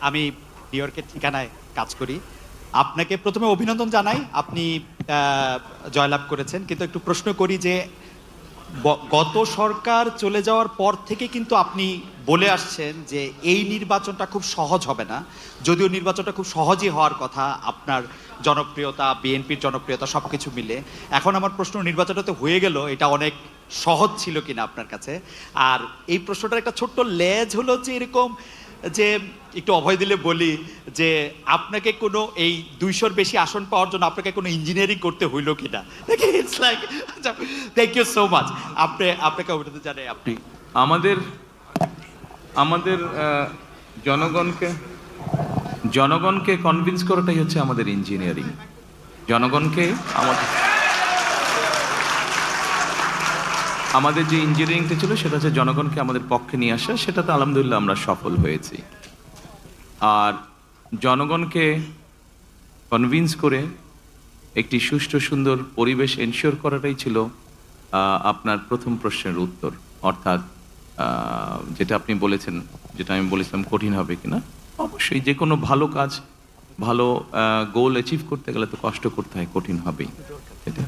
আমি নিউ ইয়র্কের ঠিকানায় কাজ করি। আপনাকে প্রথমে অভিনন্দন জানাই। আপনি জয়লাভ করেছেন। কিন্তু একটু প্রশ্ন করি যে গত সরকার চলে যাওয়ার পর থেকে কিন্তু আপনি বলে আসছেন যে, এই নির্বাচনটা খুব সহজ হবে না। যদিও নির্বাচনটা খুব সহজই হওয়ার কথা, আপনার জনপ্রিয়তা, বিএনপির জনপ্রিয়তা সব কিছু মিলে। এখন আমার প্রশ্ন, নির্বাচনটা তো হয়ে গেল, এটা অনেক সহজ ছিল কিনা আপনার কাছে? আর এই প্রশ্নটার একটা ছোট্ট লেজ হলো যে, এরকম যে একটু অভয় দিলে বলি যে আপনাকে কোনো এই দুইশোর বেশি আসন পাওয়ার জন্য আপনাকে কোনো ইঞ্জিনিয়ারিং করতে হইল কিনা? দেখি it's like thank you so much আপনি, আপনাকে অভিনন্দন জানাই আপনি। আমাদের আমাদের জনগণকে জনগণকে কনভিন্স করাটাই হচ্ছে আমাদের ইঞ্জিনিয়ারিং জনগণকে আমাদের আমাদের যে ইঞ্জিনিয়ারিংটা ছিল, সেটা হচ্ছে জনগণকে আমাদের পক্ষে নিয়ে আসা, সেটাতে আলহামদুলিল্লাহ আমরা সফল হয়েছি। আর জনগণকে কনভিন্স করে একটি সুষ্ঠু, সুন্দর পরিবেশ এনশিওর করাটাই ছিল আপনার প্রথম প্রশ্নের উত্তর। অর্থাৎ যেটা আপনি বলেছেন, যেটা আমি বলেছিলাম কঠিন হবে কিনা, অবশ্যই যে কোনো ভালো কাজ, ভালো গোল অ্যাচিভ করতে গেলে তো কষ্ট করতে হয়, কঠিন হবেই। এটা.